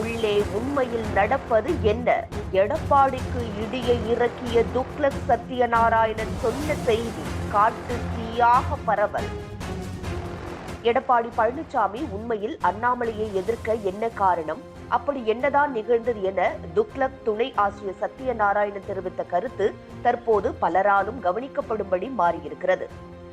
உள்ளே உண்மையில் நடப்பது என்ன? எடப்பாடிக்கு இடியை இறக்கிய துக்ளக் சத்யநாராயணன் சொன்ன செய்தி காட்டு தீயாக பரவல். எடப்பாடி பழனிசாமி உண்மையில் அண்ணாமலையை எதிர்க்க என்ன காரணம்? அப்படி என்னதான் நிகழ்ந்தது என துக்ளக் துணை ஆசிரியர் சத்யநாராயணன் தெரிவித்த கருத்து தற்போது பலராலும் கவனிக்கப்படும்படி மாறியிருக்கிறது.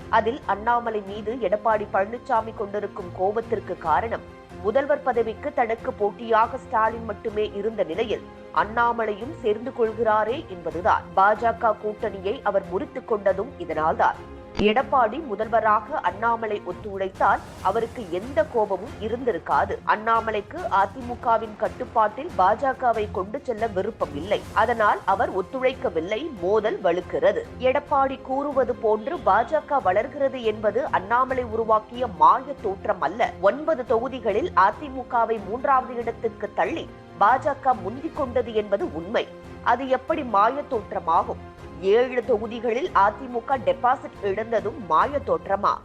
அதில் அண்ணாமலை மீது எடப்பாடி பழனிசாமி கொண்டிருக்கும் கோபத்திற்கு காரணம் முதல்வர் பதவிக்கு தனக்கு போட்டியாக ஸ்டாலின் மட்டுமே இருந்த நிலையில் அண்ணாமலையும் சேர்ந்து கொள்கிறாரே என்பதுதான். பாஜக கூட்டணியை அவர் முறித்துக் கொண்டதும் இதனால்தான். எடப்பாடி முதல்வராக அண்ணாமலை ஒத்துழைத்தால் அவருக்கு எந்த கோபமும் இருந்திருக்காது. அண்ணாமலைக்கு அதிமுகவின் கட்டுப்பாட்டில் பாஜகவை கொண்டு செல்ல விருப்பம் இல்லை. அதனால் அவர் ஒத்துழைக்கவில்லை மோதல் வலுக்கிறது. எடப்பாடி கூறுவது போன்று பாஜக வளர்கிறது என்பது அண்ணாமலை உருவாக்கிய மாய தோற்றம் அல்ல. ஒன்பது தொகுதிகளில் அதிமுகவை மூன்றாவது இடத்துக்கு தள்ளி பாஜக முந்திக் கொண்டது என்பது உண்மை. அது எப்படி மாய தோற்றமாகும்? ஏழு தொகுதிகளில் அதிமுக டெபாசிட் இழந்ததும் மாய தோற்றமா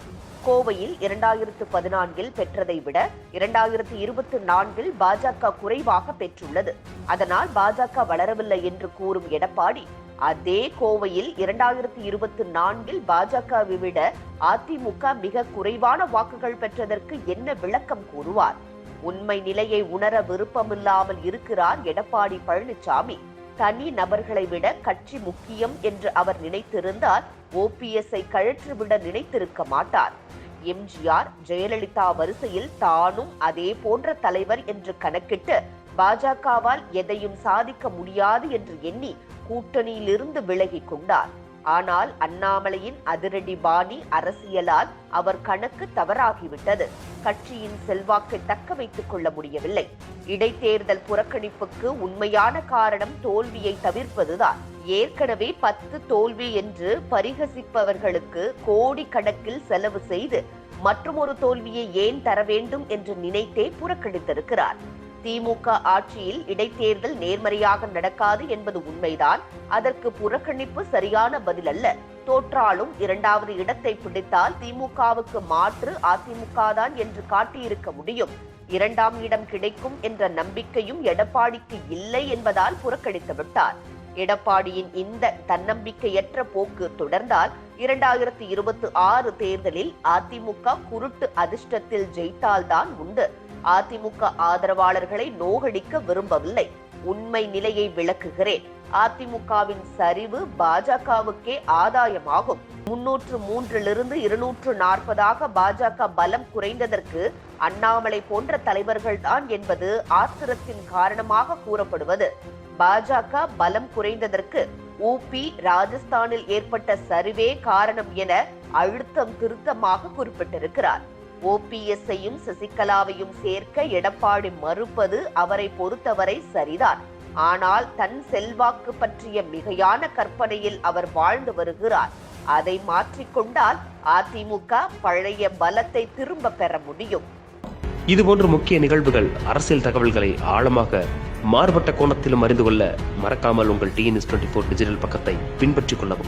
கோவையில் இரண்டாயிரத்து பதினான்கில் பெற்றதை விட இரண்டாயிரத்து இருபத்தி நான்கில் பாஜக குறைவாக பெற்றுள்ளது. அதனால் பாஜக வளரவில்லை என்று கூறும் எடப்பாடி அதே கோவையில் இரண்டாயிரத்து இருபத்தி நான்கில் பாஜகவை விட அதிமுக மிக குறைவான வாக்குகள் பெற்றதற்கு என்ன விளக்கம் கூறுவார்? உண்மை நிலையை உணர விருப்பமில்லாமல் இருக்கிறார் எடப்பாடி பழனிசாமி தனி நபர்களை விட கட்சி முக்கியம் என்று அவர் நினைத்திருந்தால் ஓபிஎஸ்ஐ கழற்றிவிட நினைத்திருக்க மாட்டார். எம்ஜிஆர் ஜெயலலிதா வரிசையில் தானும் அதே போன்ற தலைவர் என்று கணக்கிட்டு பாஜகவால் எதையும் சாதிக்க முடியாது என்று எண்ணி கூட்டணியிலிருந்து விலகிக் கொண்டார். ஆனால் அண்ணாமலையின் அதிரடி பாணி அரசியலால் அவர் கணக்கு தவறாகிவிட்டது. கட்சியின் செல்வாக்கை தக்க வைத்துக் கொள்ள முடியவில்லை. இடைத்தேர்தல் புறக்கணிப்புக்கு உண்மையான காரணம் தோல்வியை தவிர்ப்பதுதான். ஏற்கனவே பத்து தோல்வி என்று பரிகசிப்பவர்களுக்கு கோடி கணக்கில் செலவு செய்து மற்றுமொரு தோல்வியை ஏன் தர வேண்டும் என்று நினைத்தே புறக்கணித்திருக்கிறார். திமுக ஆட்சியில் இடைத்தேர்தல் நேர்மறையாக நடக்காது என்பது உண்மைதான். அதற்கு புறக்கணிப்பு சரியான பதில் அல்ல தோற்றாலும் இரண்டாவது இடத்தை பிடித்தால் திமுகவுக்கு மாற்று அதிமுக தான் என்று காட்டியிருக்க முடியும். இரண்டாம் இடம் கிடைக்கும் என்ற நம்பிக்கையும் எடப்பாடிக்கு இல்லை என்பதால் புறக்கணித்து விட்டார். எடப்பாடியின் இந்த தன்னம்பிக்கையற்ற போக்கு தொடர்ந்தால் இரண்டாயிரத்தி இருபத்தி ஆறு தேர்தலில் அதிமுக குருட்டு அதிர்ஷ்டத்தில் ஜெயித்தால்தான் உண்டு. அதிமுக ஆதரவாளர்களை நோகடிக்க விரும்பவில்லை. உண்மை நிலையை விளக்குகிறேன். அதிமுகவின் சரிவு பாஜகவுக்கே ஆதாயமாகும். முன்னூற்று மூன்றிலிருந்து இருநூற்று நாற்பதாக பாஜக பலம் குறைந்ததற்கு அண்ணாமலை போன்ற தலைவர்கள் தான் என்பது ஆத்திரத்தின் காரணமாக கூறப்படுவது. பாஜக பலம் குறைந்ததற்கு ஊபி ராஜஸ்தானில் ஏற்பட்ட சரிவே காரணம் என அழுத்தம் திருத்தமாக குறிப்பிட்டிருக்கிறார். ஓபிஎஸ்ஐயும் சசிகலாவையும் சேர்க்க எடப்பாடி மறுப்பது அவரை பொறுத்தவரை சரிதான். ஆனால் தன் செல்வாக்கு பற்றிய மிகையான கற்பனையில் அவர் வாழ்ந்து வருகிறார். அதை மாற்றிக்கொண்டால் அதிமுக பழைய பலத்தை திரும்ப பெற முடியும். இதுபோன்ற முக்கிய நிகழ்வுகள் அரசியல் தகவல்களை ஆழமாக மாறுபட்ட கோணத்திலும் அறிந்து கொள்ள மறக்காமல் உங்கள் டிஎன்எஸ் டுவெண்ட்டி ஃபோர் டிஜிட்டல் பக்கத்தை பின்பற்றிக் கொள்ளவும்.